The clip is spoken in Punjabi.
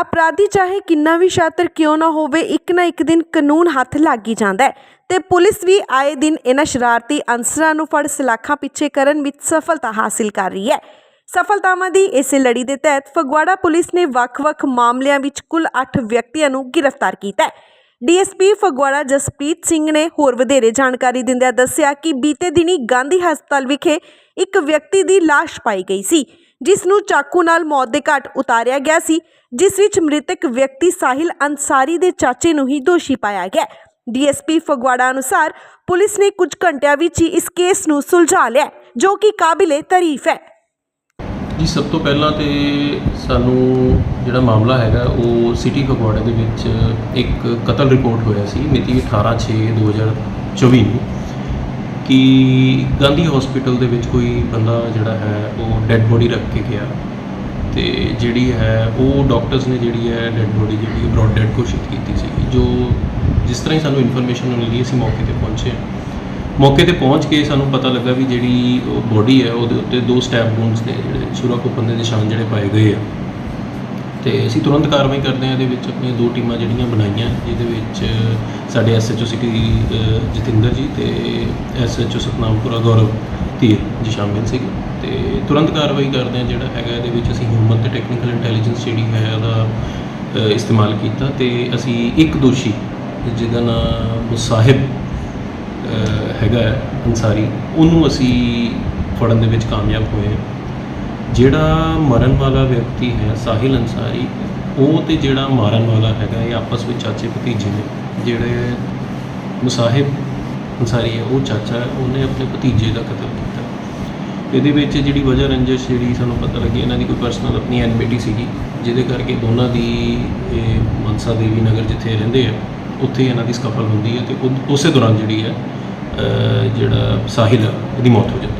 ਅਪਰਾਧੀ ਚਾਹੇ ਕਿੰਨਾ ਵੀ ਸ਼ਾਤਰ ਕਿਉਂ ਨਾ ਹੋਵੇ, ਇੱਕ ਨਾ ਇੱਕ ਦਿਨ ਕਾਨੂੰਨ ਹੱਥ ਲੱਗ ਹੀ ਜਾਂਦਾ ਹੈ। ਤੇ ਪੁਲਿਸ ਵੀ ਆਏ ਦਿਨ ਇਹਨਾਂ ਸ਼ਰਾਰਤੀ ਅਨਸਰਾਂ ਨੂੰ ਫੜ ਸਲਾਖਾਂ ਪਿੱਛੇ ਕਰਨ ਵਿੱਚ ਸਫਲਤਾ ਹਾਸਿਲ ਕਰ ਰਹੀ ਹੈ। ਸਫਲਤਾਵਾਂ ਦੀ ਇਸੇ ਲੜੀ ਦੇ ਤਹਿਤ ਫਗਵਾੜਾ ਪੁਲਿਸ ਨੇ ਵੱਖ-ਵੱਖ ਮਾਮਲਿਆਂ ਵਿੱਚ ਕੁੱਲ 8 ਵਿਅਕਤੀਆਂ ਨੂੰ ਗ੍ਰਿਫਤਾਰ ਕੀਤਾ ਹੈ। ਡੀਐਸਪੀ ਫਗਵਾੜਾ ਜਸਪ੍ਰੀਤ ਸਿੰਘ ਨੇ ਹੋਰ ਵਧੇਰੇ ਜਾਣਕਾਰੀ ਦਿੰਦਿਆਂ ਦੱਸਿਆ ਕਿ ਬੀਤੇ ਦਿਨੀ ਗਾਂਧੀ ਹਸਪਤਾਲ ਵਿਖੇ ਇੱਕ ਵਿਅਕਤੀ ਦੀ ਲਾਸ਼ ਪਾਈ ਗਈ ਸੀ, ਜਿਸ ਨੂੰ ਚਾਕੂ ਨਾਲ ਮੌਤ ਦੇ ਘਾਟ ਉਤਾਰਿਆ ਗਿਆ ਸੀ, ਜਿਸ ਵਿੱਚ ਮ੍ਰਿਤਕ ਵਿਅਕਤੀ ਸਾਹਿਲ ਅੰਸਾਰੀ ਦੇ ਚਾਚੇ ਨੂੰ ਹੀ ਦੋਸ਼ੀ ਪਾਇਆ ਗਿਆ। ਡੀਐਸਪੀ ਫਗਵਾੜਾ ਅਨੁਸਾਰ ਪੁਲਿਸ ਨੇ ਕੁਝ ਘੰਟਿਆਂ ਵਿੱਚ ਹੀ ਇਸ ਕੇਸ ਨੂੰ ਸੁਲਝਾ ਲਿਆ, ਜੋ ਕਿ ਕਾਬਿਲੇ ਤਾਰੀਫ ਹੈ। ਜੀ, ਸਭ ਤੋਂ ਪਹਿਲਾਂ ਤੇ ਸਾਨੂੰ ਜਿਹੜਾ ਮਾਮਲਾ ਹੈਗਾ, ਉਹ ਸਿਟੀ ਫਗਵਾੜੇ ਦੇ ਵਿੱਚ ਇੱਕ ਕਤਲ ਰਿਪੋਰਟ ਹੋਇਆ ਸੀ, ਮਿਤੀ 18/6/2024 ਨੂੰ, ਕਿ ਗਾਂਧੀ ਹਸਪੀਟਲ ਦੇ ਵਿੱਚ ਕੋਈ ਬੰਦਾ ਜਿਹੜਾ ਹੈ, ਉਹ ਡੈੱਡ ਬੋਡੀ ਰੱਖ ਕੇ ਗਿਆ। ਤੇ ਜਿਹੜੀ ਹੈ, ਉਹ ਡਾਕਟਰਸ ਨੇ ਜਿਹੜੀ ਹੈ ਡੈੱਡ ਬੋਡੀ ਜਿਹੜੀ ਬ੍ਰੌਡ ਡੈਡ ਘੋਸ਼ਿਤ ਕੀਤੀ ਸੀ ਜੋ ਜਿਸ ਤਰ੍ਹਾਂ ਹੀ ਸਾਨੂੰ ਇਨਫੋਰਮੇਸ਼ਨ ਮਿਲੀ, ਅਸੀਂ ਮੌਕੇ ਤੇ ਪਹੁੰਚੇ। ਮੌਕੇ ਤੇ ਪਹੁੰਚ ਕੇ ਸਾਨੂੰ ਪਤਾ ਲੱਗਾ ਵੀ ਜਿਹੜੀ ਬੋਡੀ ਹੈ ਉਹਦੇ ਉੱਤੇ ਦੋ ਸਟੈਪ ਵੂਨਸ ਨੇ ਜਿਹੜੇ ਛੁਰਾ ਕੁੱਪਣ ਦੇ ਨਿਸ਼ਾਨ ਜਿਹੜੇ ਪਾਏ ਗਏ ਆ। ਤੇ ਅਸੀਂ ਤੁਰੰਤ ਕਾਰਵਾਈ ਕਰਦੇ ਹਾਂ ਇਹਦੇ ਵਿੱਚ ਆਪਣੀਆਂ ਦੋ ਟੀਮਾਂ ਜਿਹੜੀਆਂ ਬਣਾਈਆਂ ਜਿਹਦੇ ਵਿੱਚ ਸਾਡੇ ਐਸਐਚਓ ਸਿਟੀ ਅ, ਜਤਿੰਦਰ ਜੀ ਤੇ ਐਸਐਚਓ ਸਤਨਾਮਪੁਰਾ ਗੌਰਵ ਧੀਰ ਜੀ ਸ਼ਾਮਿਲ ਸੀਗੇ। ਤੇ ਤੁਰੰਤ ਕਾਰਵਾਈ ਕਰਦੇ ਹਾਂ ਜਿਹੜਾ ਹੈਗਾ ਇਹਦੇ ਵਿੱਚ ਅਸੀਂ ਹਿਊਮਨ ਤੇ ਟੈਕਨੀਕਲ ਇੰਟੈਲੀਜੈਂਸ ਜਿਹੜੀ ਹੈ ਉਹਦਾ ਇਸਤੇਮਾਲ ਕੀਤਾ ਤੇ ਅਸੀਂ ਇੱਕ ਦੋਸ਼ੀ ਜਿਹਦਾ ਨਾਮ ਮੁਸਾਹਿਬ ਹੈਗਾ ਹੈ ਅੰਸਾਰੀ। ਉਹਨੂੰ ਅਸੀਂ ਫੜਨ ਦੇ ਵਿੱਚ ਕਾਮਯਾਬ ਹੋਏ ਹਾਂ। ਜਿਹੜਾ ਮਰਨ ਵਾਲਾ ਵਿਅਕਤੀ ਹੈ ਸਾਹਿਲ ਅੰਸਾਰੀ, ਉਹ ਤੇ ਜਿਹੜਾ ਮਾਰਨ ਵਾਲਾ ਹੈਗਾ ਇਹ ਆਪਸ ਵਿੱਚ ਚਾਚੇ ਭਤੀਜੇ ਨੇ। ਜਿਹੜੇ ਮੁਸਾਹਿਬ ਅੰਸਾਰੀ ਹੈ, ਉਹ ਚਾਚਾ ਹੈ, ਉਹਨੇ ਆਪਣੇ ਭਤੀਜੇ ਦਾ ਕਤਲ ਕੀਤਾ। ਇਹਦੇ ਵਿੱਚ ਜਿਹੜੀ ਵਜ੍ਹਾ ਰੰਜਿਸ਼ ਜਿਹੜੀ ਸਾਨੂੰ ਪਤਾ ਲੱਗੀ, ਇਹਨਾਂ ਦੀ ਕੋਈ ਪਰਸਨਲ ਆਪਣੀ ਐਨਮਿਟੀ ਸੀਗੀ, ਜਿਹਦੇ ਕਰਕੇ ਦੋਨਾਂ ਦੀ ਇਹ ਮਨਸਾ ਦੇਵੀ ਨਗਰ ਜਿੱਥੇ ਰਹਿੰਦੇ ਆ ਉੱਥੇ ਇਹਨਾਂ ਦੀ ਸਕਫਲ ਹੁੰਦੀ ਹੈ ਤੇ ਉਦ- ਉਸੇ ਦੌਰਾਨ ਜਿਹੜੀ ਹੈ ਅ, ਜਿਹੜਾ ਸਾਹਿਲ ਆ, ਇਹਦੀ ਮੌਤ ਹੋ ਜਾਂਦੀ ਹੈ।